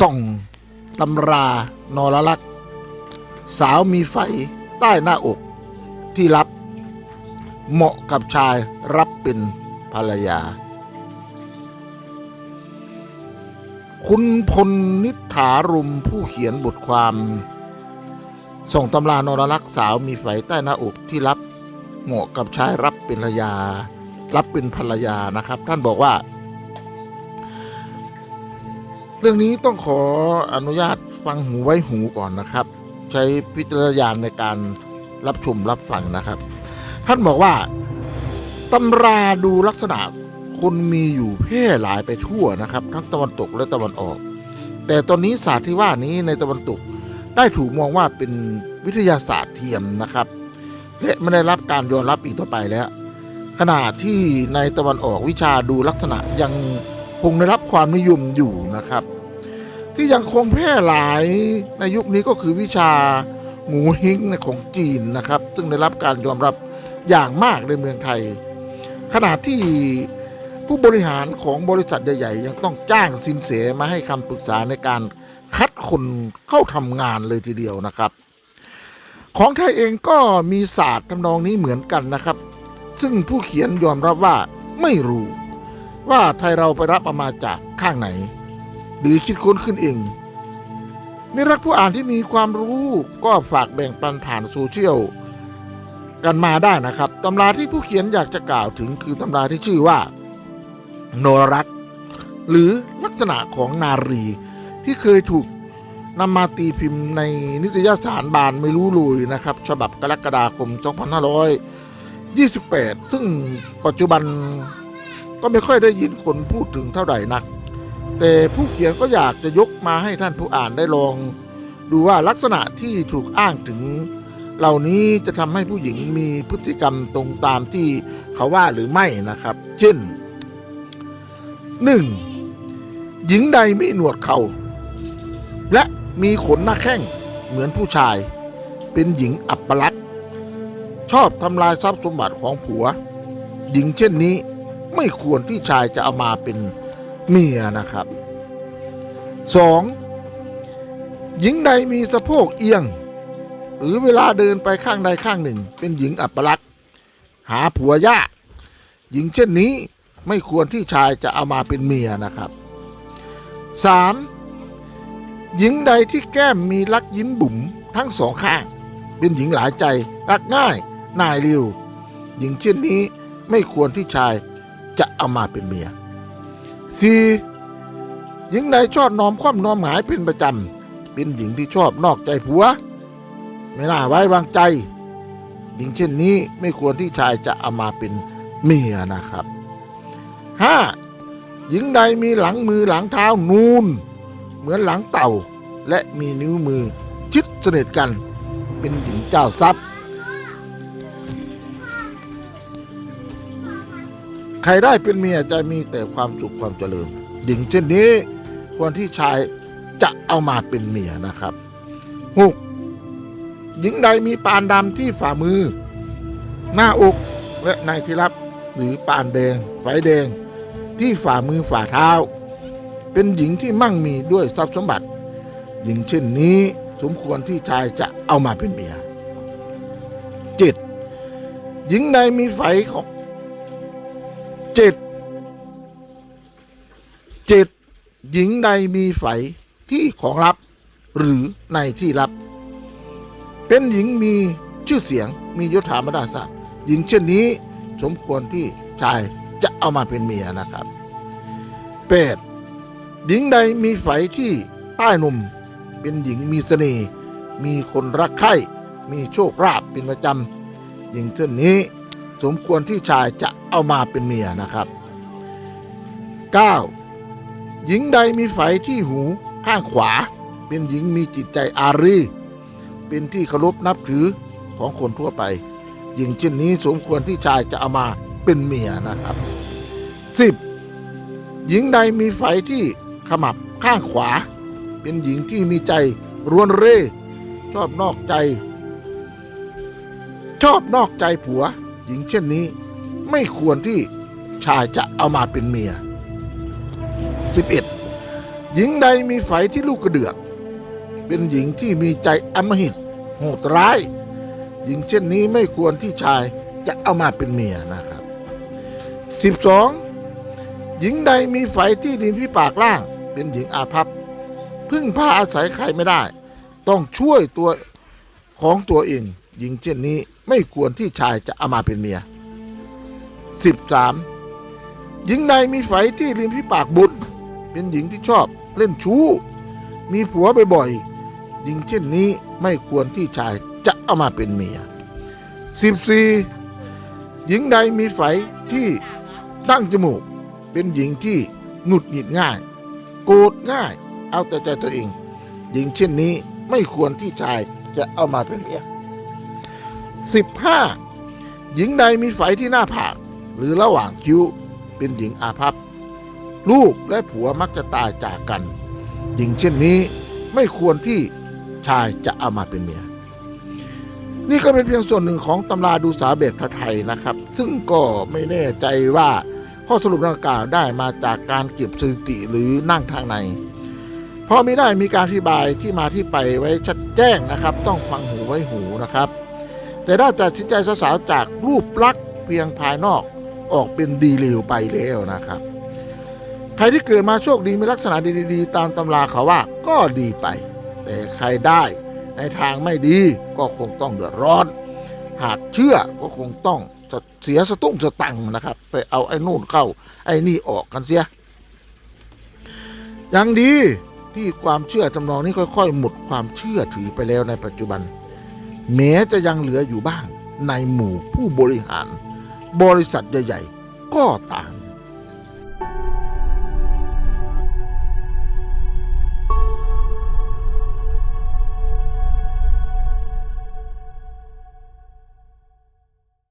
ส่องตำรานรลักษ์สาวมีไฟใต้หน้าอกที่รับ เหมาะกับชายรับเป็นภรรยา คุณพลนิษฐารุมผู้เขียนบทความ ส่งตำรานรลักษ์สาวมีไฟใต้หน้าอกที่รับเหมาะกับชายรับเป็นภรรยา รับเป็นภรรยานะครับ ท่านบอกว่า เรื่องนี้ต้องขออนุญาตฟังหูไว้หูก่อนนะครับ ใช้พิจารณญาณในการรับชมรับฟังนะครับ ท่านบอกว่าตำราดูลักษณะคนมีอยู่แพร่หลายไปทั่วนะครับ ทั้งตะวันตกและตะวันออก แต่ตอนนี้ศาสตร์ที่ว่านี้ในตะวันตก ได้ถูกมองว่าเป็นวิทยาศาสตร์เทียมนะครับ และไม่ได้รับการยอมรับอีกต่อไปแล้ว ขณะที่ในตะวันออกวิชาดูลักษณะยัง คงได้รับความนิยมอยู่นะครับ ที่ยังคงแพร่หลายในยุคนี้ก็คือวิชาหมูฮิงของจีนนะครับ ซึ่งได้รับการยอมรับอย่างมากในเมืองไทย ขณะที่ผู้บริหารของบริษัทใหญ่ๆ ยังต้องจ้างสินเสมาให้คำปรึกษาในการคัดคนเข้าทำงานเลยทีเดียวนะครับ ของไทยเองก็มีศาสตร์ทำนองนี้เหมือนกันนะครับ ซึ่งผู้เขียนยอมรับว่าไม่รู้ ว่าไทยเราไปรับเอามาจากข้างไหน หรือคิดค้นขึ้นเองนี่รักผู้อ่านที่มีความรู้ก็ฝากแบ่งปันผ่านโซเชียลกันมาได้นะครับตำราที่ผู้เขียนอยากจะกล่าวถึงคือตำราที่ชื่อว่า โนรัก หรือลักษณะของนารีที่เคยถูกนำมาตีพิมพ์ในนิตยสารบานไม่รู้ลุยนะครับ ฉบับกรกฎาคม 2528 ซึ่งปัจจุบัน ก็ไม่ค่อยได้ยินคนพูดถึงเท่าไหร่นัก แต่ผู้เขียนก็อยากจะยกมาให้ท่านผู้อ่านได้ลอง ดูว่าลักษณะที่ถูกอ้างถึง เหล่านี้จะทำให้ผู้หญิงมีพฤติกรรมตรงตามที่เขาว่าหรือไม่นะครับ เช่น 1. หญิงใดมีหนวดเขา่าและมีขนหน้าแข้งเหมือนผู้ชาย เป็นหญิงอัปลักษณ์ชอบทำลายทรัพย์สมบัติของผัว หญิงเช่นนี้ ไม่ควรที่ชายจะเอามาเป็นเมียนะครับ 2. หญิงใดมีสะโพกเอียง หรือเวลาเดินไปข้างใดข้างหนึ่ง เป็นหญิงอัปลักษณ์หาผัวยากหญิงเช่นนี้ไม่ควรที่ชายจะเอามาเป็นเมียนะครับ 3. หญิงใดที่แก้มมีลักยิ้มบุ๋มทั้งสองข้าง เป็นหญิงหลายใจรักง่ายนายร็วหญิงเช่นนี้ไม่ควรที่ชาย จะเอามาเป็นเมีย 4. หญิงใดชอบนอมคว่ำนอมหงายเป็นประจำ เป็นหญิงที่ชอบนอกใจผัว ไม่น่าไว้วางใจ หญิงเช่นนี้ไม่ควรที่ชายจะเอามาเป็นเมียนะครับ 5. หญิงใดมีหลังมือหลังเท้านูน เหมือนหลังเต่าและมีนิ้วมือชิดสนิทกัน เป็นหญิงเจ้าทรัพย์ ใครได้เป็นเมียจะมีแต่ความสุขความเจริญหญิงเช่นนี้ควรที่ชายจะเอามาเป็นเมียนะครับ 6. หญิงใดมีปานดำที่ฝ่ามือ หน้าอกและในที่รับหรือปานแดงไฟแดง ที่ฝ่ามือฝ่าเท้า เป็นหญิงที่มั่งมีด้วยทรัพย์สมบัติ หญิงเช่นนี้สมควรที่ชายจะเอามาเป็นเมีย 7. หญิงใดมีไฟของ จ็ดเจ็ดหญิงใดมีไฟที่ของลับ หรือในที่ลับ เป็นหญิงมีชื่อเสียงมียศถาบรรดาศักดิ์หญิงเช่นนี้สมควรที่ชายจะเอามาเป็นเมียนะครับ 8. หญิงใดมีไฟที่ใต้นมเป็นหญิงมีเสน่ห์มีคนรักใคร่มีโชคลาภเป็นประจำหญิงเช่นนี้ สมควรที่ชายจะเอามาเป็นเมียนะครับ 9. หญิงใดมีไฟที่หูข้างขวา เป็นหญิงมีจิตใจอารี เป็นที่เคารพนับถือของคนทั่วไป หญิงเช่นนี้สมควรที่ชายจะเอามาเป็นเมียนะครับ 10. หญิงใดมีไฟที่ขมับข้างขวา เป็นหญิงที่มีใจรวนเร่ชอบนอกใจ ชอบนอกใจผัว หญิงเช่นนี้ ไม่ควรที่ชายจะเอามาเป็นเมีย 11. หญิงใดมีไฝที่ลูกกระเดือก เป็นหญิงที่มีใจอำมหิตโหดร้าย หญิงเช่นนี้ไม่ควรที่ชายจะเอามาเป็นเมียนะครับ 12. หญิงใดมีไฝที่ริมฝีปากล่าง เป็นหญิงอาภัพพึ่งพาอาศัยใครไม่ได้ ต้องช่วยตัวของตัวเองหญิงเช่นนี้ ไม่ควรที่ชายจะเอามาเป็นเมีย 13. หญิงใดมีไฝที่ริมฝีปากบุญเป็นหญิงที่ชอบเล่นชู้ มีผัวบ่อยๆหญิงเช่นนี้ไม่ควรที่ชายจะเอามาเป็นเมีย 14. หญิงใดมีไฝที่ตั้งจมูก เป็นหญิงที่หงุดหงิดง่าย โกรธง่าย เอาแต่ใจตัวเอง หญิงเช่นนี้ไม่ควรที่ชายจะเอามาเป็นเมีย 15. หญิงใดมีไฝที่หน้าผาก หรือระหว่างคิ้วเป็นหญิงอาภัพ ลูกและผัวมักจะตายจากกัน หญิงเช่นนี้ไม่ควรที่ชายจะเอามาเป็นเมีย นี่ก็เป็นเพียงส่วนหนึ่งของตำราดูสาแบบไทยนะครับ ซึ่งก็ไม่แน่ใจว่าข้อสรุปดังกล่าวได้มาจากการเก็บสถิติหรือนั่งทางในพราะไม่ได้มีการอธิบายที่มาที่ไปไว้ชัดแจ้งนะครับ ต้องฟังหูไว้หูนะครับ แต่ได้ตัดสินใจสาวๆจากรูปลักษณ์เพียงภายนอกออกเป็นดีเลวไปแล้วนะครับ ใครที่เกิดมาโชคดีมีลักษณะดีๆ ตามตำราเขาว่าก็ดีไป แต่ใครได้ในทางไม่ดีก็คงต้องเดือดร้อน หากเชื่อก็คงต้องเสียสตุ้งสตังค์นะครับ ไปเอาไอ้นู่นเข้า ไอ้นี่ออกกันเสียยังดีที่ความเชื่อจำนองนี้ค่อย ๆ หมดความเชื่อถือไปแล้วในปัจจุบัน แม้จะยังเหลืออยู่บ้างในหมู่ผู้บริหาร บริษัทใหญ่ ๆ ก็ตาม